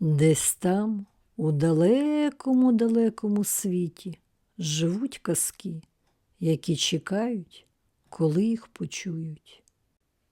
Десь там, у далекому далекому світі, живуть казки, які чекають, коли їх почують.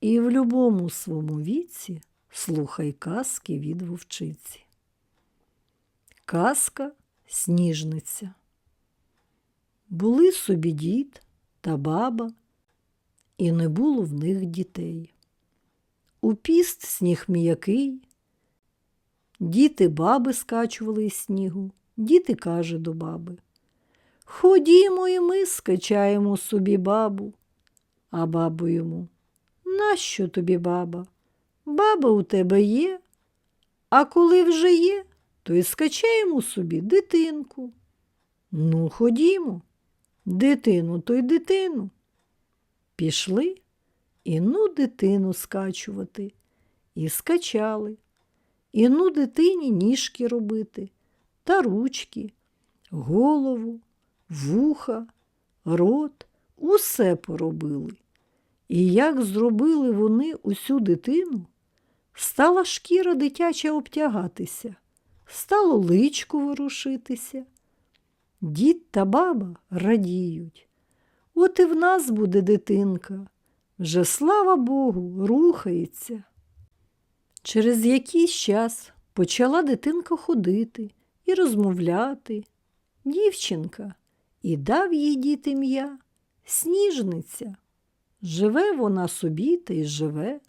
І в любому своєму віці слухай казки від вовчиці. Казка сніжниця. Були собі дід та баба, і не було в них дітей. У піст сніг м'який, діти баби скачували із снігу, діти каже до баби. Ходімо і ми скачаємо собі бабу. А бабу йому, нащо тобі баба? Баба у тебе є, а коли вже є, то й скачаємо собі дитинку. Ну, ходімо, дитину, то й дитину. Пішли і ну дитину скачувати, і скачали, і ну дитині ніжки робити, та ручки, голову, вуха, рот, усе поробили. І як зробили вони усю дитину, стала шкіра дитяча обтягатися, стало личко ворушитися. Дід та баба радіють. От і в нас буде дитинка, вже слава Богу, рухається. Через якийсь час почала дитинка ходити і розмовляти. Дівчинка, і дав їй дід ім'я сніжниця. Живе вона собі та й живе,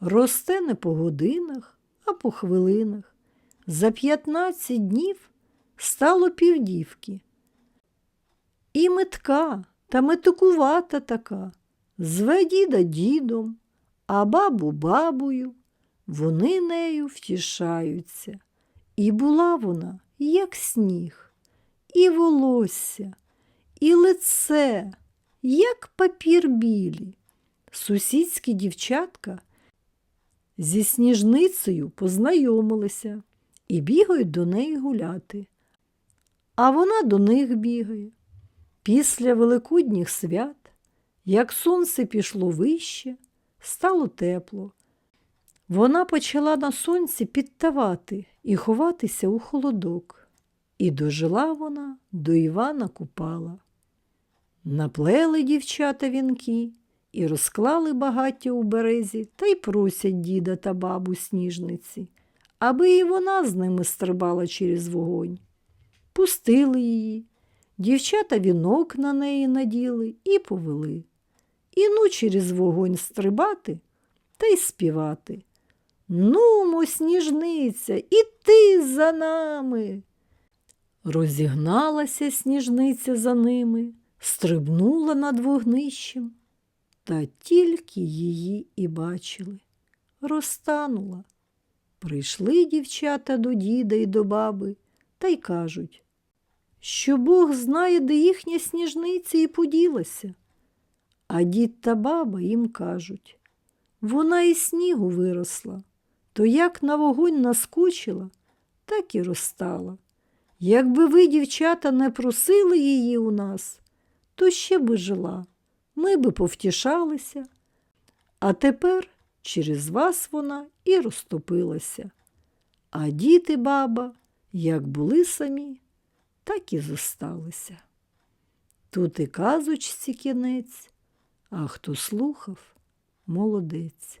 росте не по годинах, а по хвилинах. За п'ятнадцять днів стало півдівки. І метка та метикувата така, зве діда дідом, а бабу бабою. Вони нею втішаються. І була вона, як сніг, і волосся, і лице, як папір білі. Сусідські дівчатка зі сніжницею познайомилися і бігають до неї гуляти. А вона до них бігає. Після великодніх свят, як сонце пішло вище, стало тепло. Вона почала на сонці підтавати і ховатися у холодок. І дожила вона до Івана Купала. Наплели дівчата вінки і розклали багаття у березі та й просять діда та бабу сніжниці, аби і вона з ними стрибала через вогонь. Пустили її, дівчата вінок на неї наділи і повели. І ну через вогонь стрибати та й співати. Нумо, сніжниця, і ти за нами. Розігналася сніжниця за ними, стрибнула над вогнищем, та тільки її і бачили. Розтанула. Прийшли дівчата до діда і до баби та й кажуть, що Бог знає, де їхня сніжниця і поділася. А дід та баба їм кажуть, вона із снігу виросла, то як на вогонь наскочила, так і розстала. Якби ви, дівчата, не просили її у нас, то ще би жила, ми би повтішалися. А тепер через вас вона і розтопилася. А діти баба, як були самі, так і зосталися. Тут і казочці кінець, а хто слухав, молодець.